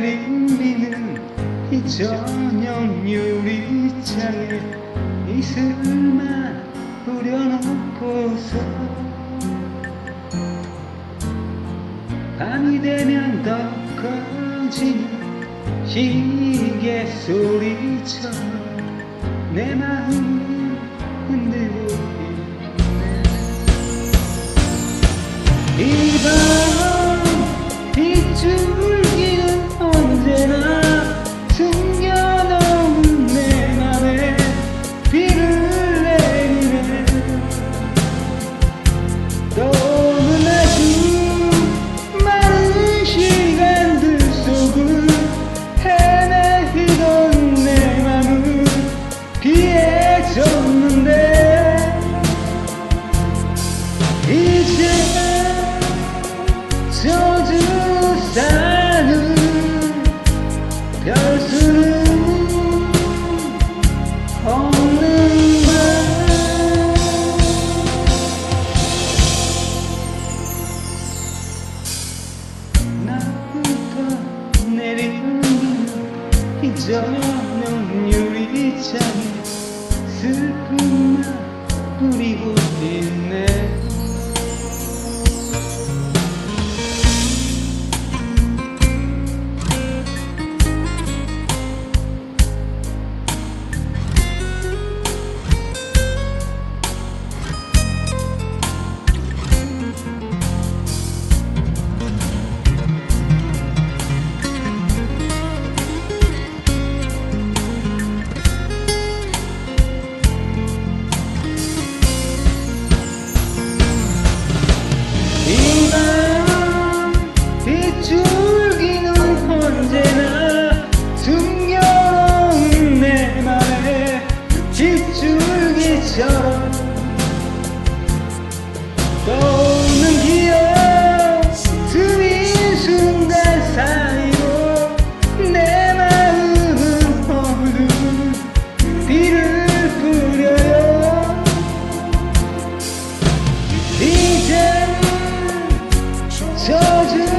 내리는 이 저녁 유리창에 이슬만 뿌려놓고서 밤이 되면 더 커지는 시계 소리처럼 내 마음이 흔들리 İçime sığdı senin Gözlerim alnımda Nerede nerim Canım yüreğim told